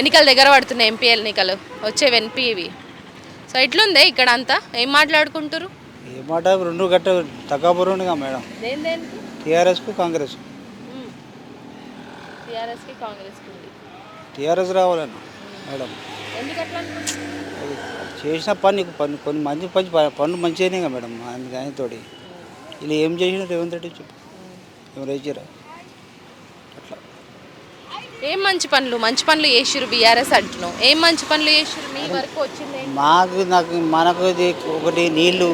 ఎన్నికలు దగ్గర పడుతున్నాయి ఎంపీ ఎన్నికలు. వచ్చేవి ఎంపీ ఇవి సో ఎట్లుందే ఇక్కడ అంతా? ఏం మాట్లాడుకుంటారు ఏ మాట? రెండు గట్ట తగ్గబరుగా మేడం. టీఆర్ఎస్కు కాంగ్రెస్. టీఆర్ఎస్కి కాంగ్రెస్కి ఉంది. టీఆర్ఎస్ రావాలన్న మేడం. చేసిన పని పని కొన్ని మంచి పని పనులు మంచిగానే మేడం ఆయన ఆయనతోటి. ఇలా ఏం చేసిన రేవంత్ రెడ్డి చెప్పు. అట్లా ఏం మంచి పనులు? మంచి పనులు చేసిరు బీఆర్ఎస్ అంటున్నావు. ఏం మంచి పనులు చేసిరు మీ వరకు వచ్చింది ఏంటి? మాకు నాకు మనకు ఇది ఒకటి నీళ్ళు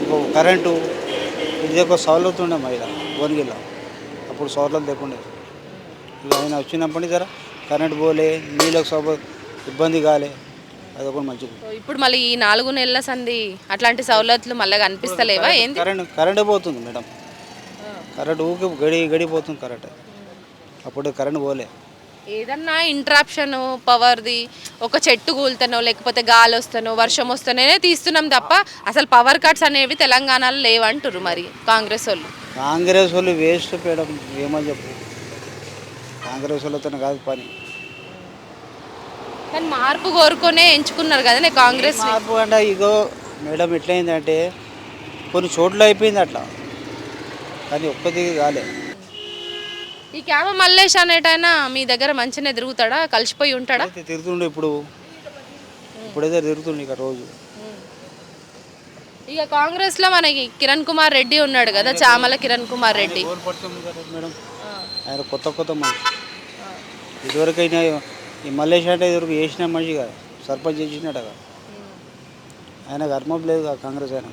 ఇంకో కరెంటు ఇది ఒక సౌలత్ ఉండే మా ఇక్కడ భువనగిరిలో. అప్పుడు సౌలత్ లేకుండే. ఇక ఆయన వచ్చినప్పటి జర కరెంట్ పోలే నీళ్ళకు సౌ ఇబ్బంది కాలే. అది ఒకటి మంచిది. సో ఇప్పుడు మళ్ళీ ఈ నాలుగు నెలల సంది అట్లాంటి సౌలతులు మళ్ళీ కనిపిస్తలేవా? ఏంది? కరెంట్ కరెంటే పోతుంది మేడం. కరెంట్ ఊకే గడి గడిపోతుంది కరెంట్. అప్పుడు కరెంట్ పోలే. ఏదన్నా ఇంట్రాప్షన్ పవర్ది ఒక చెట్టు కూలుతానో లేకపోతే గాలి వస్తానో వర్షం వస్తానే తీస్తున్నాం తప్ప అసలు పవర్ కట్స్ అనేవి తెలంగాణలో లేవంటారు మరి కాంగ్రెస్ వాళ్ళు. కాంగ్రెస్ వాళ్ళు వేస్ట్ మేడం ఏమని చెప్పు. కాంగ్రెస్ వాళ్ళతో కాదు పని. కానీ మార్పు కోరుకొనే ఎంచుకున్నారు కదా కాంగ్రెస్ మార్పు అంటే ఇగో మేడం ఎట్లయిందంటే కొన్ని చోట్ల అయిపోయింది అట్లా. కానీ ఒక్కది కాలే. ఈ క్యామ మల్లేష్ అనేటైనా మీ దగ్గర మంచిగానే తిరుగుతాడా? కలిసిపోయి ఉంటాడా? అయితే తిరుగుతుండే ఇప్పుడు. ఇప్పుడైతే తిరుగుతుండే ఇక రోజు. ఇక కాంగ్రెస్లో మనకి కిరణ్ కుమార్ రెడ్డి ఉన్నాడు కదా చామల కిరణ్ కుమార్ రెడ్డి. మేడం. ఆయన కొత్త కొత్త మనిషి ఇదివరకైనా ఈ మల్లేష్ అంటే ఇదివరకు చేసిన మనిషి కదా సర్పంచ్ చేసినట్టు కదా. ఆయన కర్మం లేదు కదా కాంగ్రెస్ ఆయన